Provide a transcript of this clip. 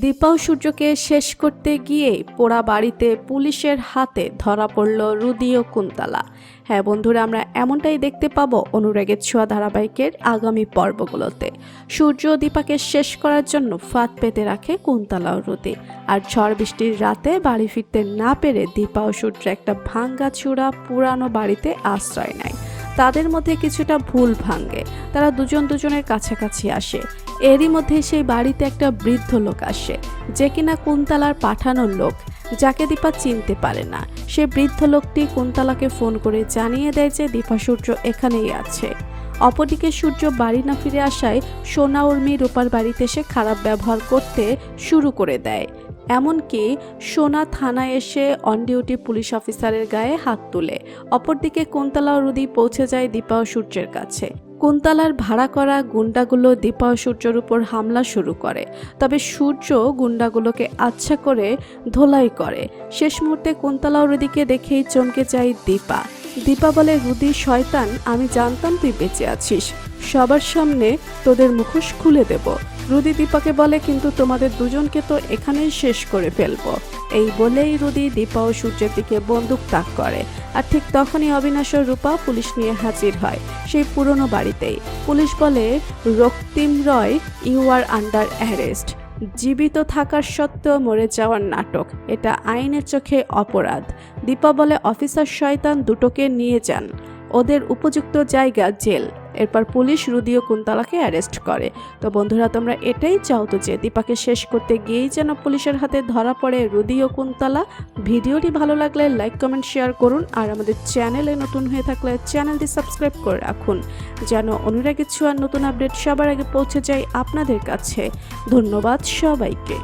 দীপা ও সূর্যকে শেষ করতে গিয়ে পোড়া বাড়িতে পুলিশের হাতে ধরা পড়ল রুদি ও কুন্তলা। হ্যাঁ বন্ধুরা, আমরা এমনটাই দেখতে পাবো অনুরাগের ছোঁয়া ধারাবাহিকের আগামী পর্বগুলোতে। সূর্য দীপাকে শেষ করার জন্য ফাঁদ পেতে রাখে কুন্তলা ও রুদি। আর ঝড় বৃষ্টির রাতে বাড়ি ফিরতে না পেরে দীপা ও সূর্য একটা ভাঙ্গা চূড়া পুরানো বাড়িতে আশ্রয় নেয়। তাদের মধ্যে কিছুটা ভুল ভাঙে। তারা দুজন দুজনের কাছাকাছি আসে। এরই মধ্যে সেই বাড়িতে একটা বৃদ্ধ লোক আসে, যে কিনা কুন্তলার পাঠানোর লোক, যাকে দীপা চিনতে পারে না। সে বৃদ্ধ লোকটি কুন্তলাকে ফোন করে জানিয়ে দেয় যে দীপা সূর্য এখানেই আছে। অপরদিকে সূর্য বাড়ি না ফিরে আসায় সোনা উর্মি রূপার বাড়িতে সে খারাপ ব্যবহার করতে শুরু করে দেয়। এমনকি সোনা থানায় এসে অন ডিউটি পুলিশ অফিসারের গায়ে হাত তুলে। অপরদিকে কুন্তলা রুদি পৌঁছে যায় দীপা ও সূর্যের কাছে। কুন্তলার ভাড়া করা গুন্ডাগুলো দীপা ও সূর্যের উপর হামলা শুরু করে। তবে সূর্য গুন্ডাগুলোকে আচ্ছা করে ধোলাই করে। শেষ মুহূর্তে কুন্তলা রুদিকে দেখেই চমকে যায় দীপা। দীপা বলে, রুদি, শয়তান, আমি জানতাম তুই বেঁচে আছিস। সবার সামনে তোদের মুখোশ খুলে দেব। রুদি দীপাকে বলে, কিন্তু তোমাদের দুজনকে তো এখানেই শেষ করে ফেলব। এই বলেই রুদি, দীপা ও সূর্যের দিকে বন্দুক তাক করে। আর ঠিক তখনই অবিনাশ রূপা পুলিশ নিয়ে হাজির হয় সেই পুরনো বাড়িতেই। পুলিশ বলে, Raktim Roy you are under arrest জীবিত থাকার সত্ত্বেও মরে যাওয়ার নাটক, এটা আইনের চোখে অপরাধ। দীপা বলে, অফিসার শয়তান দুটোকে নিয়ে যান। ওদের উপযুক্ত জায়গা জেল। এরপর পুলিশ রুদিও কুন্তলাকে অ্যারেস্ট করে। তো বন্ধুরা, তোমরা এটাই চাও তো যে দীপাকে শেষ করতে গিয়েই যেন পুলিশের হাতে ধরা পড়ে রুদি ও কুন্তলা। ভিডিওটি ভালো লাগলে লাইক, কমেন্ট, শেয়ার করুন আর আমাদের চ্যানেলে নতুন হয়ে থাকলে চ্যানেলটি সাবস্ক্রাইব করে রাখুন, যেন অনুরাগের ছোঁয়ার নতুন আপডেট সবার আগে পৌঁছে যায় আপনাদের কাছে। ধন্যবাদ সবাইকে।